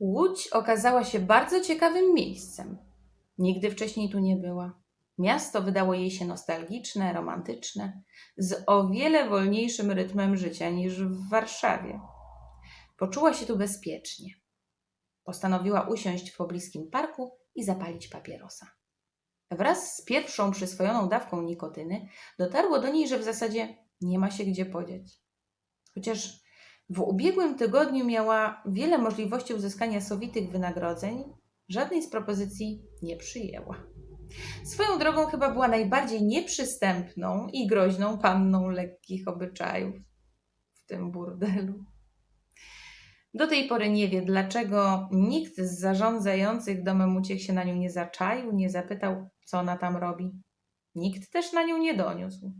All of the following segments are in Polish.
Łódź okazała się bardzo ciekawym miejscem. Nigdy wcześniej tu nie była. Miasto wydało jej się nostalgiczne, romantyczne, z o wiele wolniejszym rytmem życia niż w Warszawie. Poczuła się tu bezpiecznie. Postanowiła usiąść w pobliskim parku i zapalić papierosa. Wraz z pierwszą przyswojoną dawką nikotyny dotarło do niej, że w zasadzie nie ma się gdzie podzieć. Chociaż w ubiegłym tygodniu miała wiele możliwości uzyskania sowitych wynagrodzeń, żadnej z propozycji nie przyjęła. Swoją drogą chyba była najbardziej nieprzystępną i groźną panną lekkich obyczajów w tym burdelu. Do tej pory nie wie, dlaczego nikt z zarządzających domem uciech się na nią nie zaczaił, nie zapytał, co ona tam robi. Nikt też na nią nie doniósł.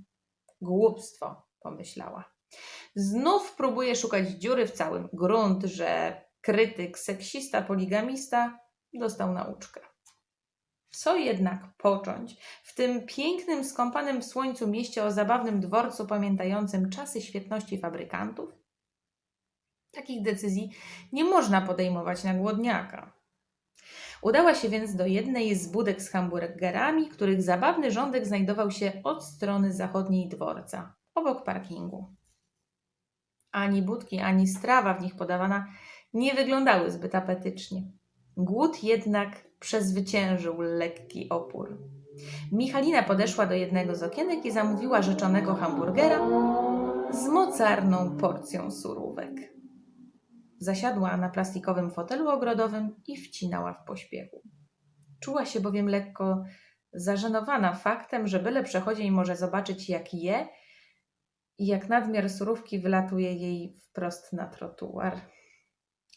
Głupstwo, pomyślała. Znów próbuje szukać dziury w całym grunt, że krytyk, seksista, poligamista dostał nauczkę. Co jednak począć w tym pięknym, skąpanym w słońcu mieście o zabawnym dworcu pamiętającym czasy świetności fabrykantów? Takich decyzji nie można podejmować na głodniaka. Udała się więc do jednej z budek z hamburgerami, których zabawny rządek znajdował się od strony zachodniej dworca, obok parkingu. Ani budki, ani strawa w nich podawana nie wyglądały zbyt apetycznie. Głód jednak przezwyciężył lekki opór. Michalina podeszła do jednego z okienek i zamówiła rzeczonego hamburgera z mocarną porcją surówek. Zasiadła na plastikowym fotelu ogrodowym i wcinała w pośpiechu. Czuła się bowiem lekko zażenowana faktem, że byle przechodzień może zobaczyć, jak je i jak nadmiar surówki wylatuje jej wprost na trotuar.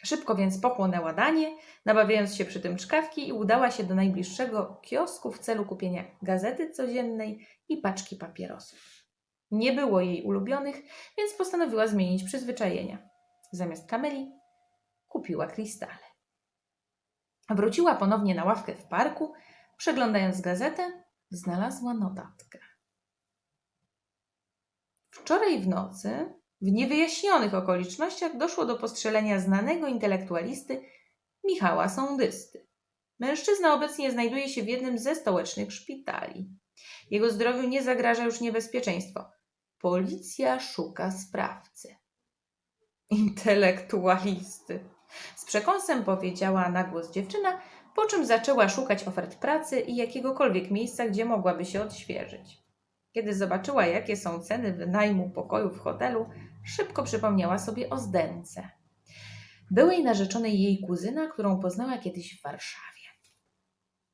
Szybko więc pochłonęła danie, nabawiając się przy tym czkawki i udała się do najbliższego kiosku w celu kupienia gazety codziennej i paczki papierosów. Nie było jej ulubionych, więc postanowiła zmienić przyzwyczajenia. Zamiast kameli kupiła krystale. Wróciła ponownie na ławkę w parku, przeglądając gazetę, znalazła notatkę. Wczoraj w nocy, w niewyjaśnionych okolicznościach, doszło do postrzelenia znanego intelektualisty Michała Sądysty. Mężczyzna obecnie znajduje się w jednym ze stołecznych szpitali. Jego zdrowiu nie zagraża już niebezpieczeństwo. Policja szuka sprawcy. Intelektualisty. Z przekąsem powiedziała na głos dziewczyna, po czym zaczęła szukać ofert pracy i jakiegokolwiek miejsca, gdzie mogłaby się odświeżyć. Kiedy zobaczyła, jakie są ceny wynajmu pokoju w hotelu, szybko przypomniała sobie o Zdence. Byłej narzeczonej jej kuzyna, którą poznała kiedyś w Warszawie.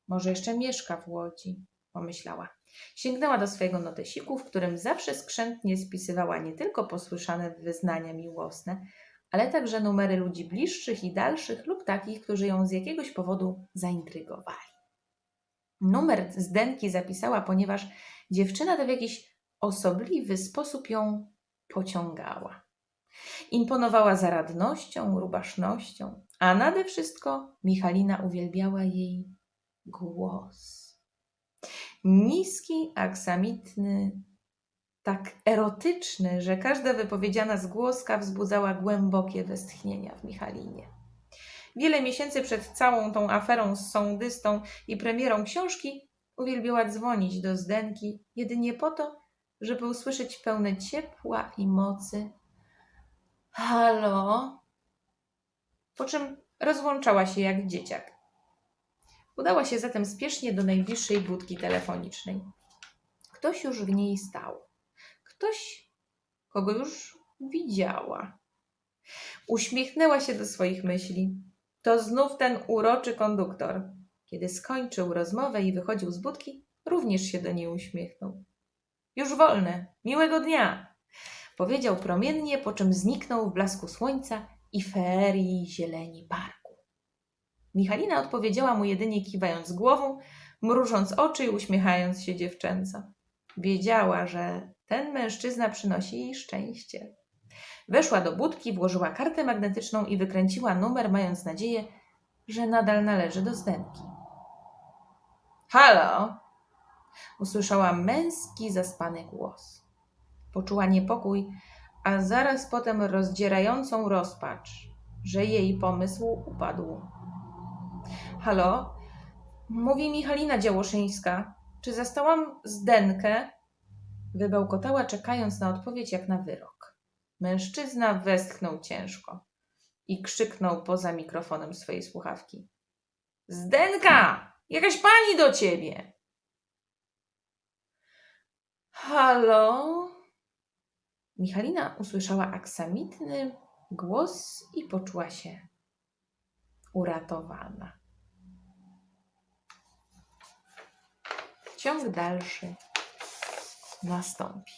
Może jeszcze mieszka w Łodzi, pomyślała. Sięgnęła do swojego notesiku, w którym zawsze skrzętnie spisywała nie tylko posłyszane wyznania miłosne, ale także numery ludzi bliższych i dalszych lub takich, którzy ją z jakiegoś powodu zaintrygowali. Numer z denki zapisała, ponieważ dziewczyna ta w jakiś osobliwy sposób ją pociągała. Imponowała zaradnością, rubasznością, a nade wszystko Michalina uwielbiała jej głos. Niski, aksamitny, tak erotyczny, że każda wypowiedziana zgłoska wzbudzała głębokie westchnienia w Michalinie. Wiele miesięcy przed całą tą aferą z sądystą i premierą książki uwielbiała dzwonić do Zdenki jedynie po to, żeby usłyszeć pełne ciepła i mocy Halo? Po czym rozłączała się jak dzieciak. Udała się zatem spiesznie do najbliższej budki telefonicznej. Ktoś już w niej stał. Ktoś, kogo już widziała. Uśmiechnęła się do swoich myśli. To znów ten uroczy konduktor. Kiedy skończył rozmowę i wychodził z budki, również się do niej uśmiechnął. Już wolne, miłego dnia, powiedział promiennie, po czym zniknął w blasku słońca i feerii zieleni parku. Michalina odpowiedziała mu jedynie kiwając głową, mrużąc oczy i uśmiechając się dziewczęco. Wiedziała, że ten mężczyzna przynosi jej szczęście. Weszła do budki, włożyła kartę magnetyczną i wykręciła numer, mając nadzieję, że nadal należy do Zdenki. Halo! Usłyszała męski, zaspany głos. Poczuła niepokój, a zaraz potem rozdzierającą rozpacz. że jej pomysł upadł. Halo? Mówi Michalina Działoszyńska. Czy zastałam Zdenkę? Wybełkotała, czekając na odpowiedź jak na wyrok. Mężczyzna westchnął ciężko i krzyknął poza mikrofonem swojej słuchawki. Zdenka! Jakaś pani do ciebie. Halo? Michalina usłyszała aksamitny głos i poczuła się uratowana. Ciąg dalszy nastąpi.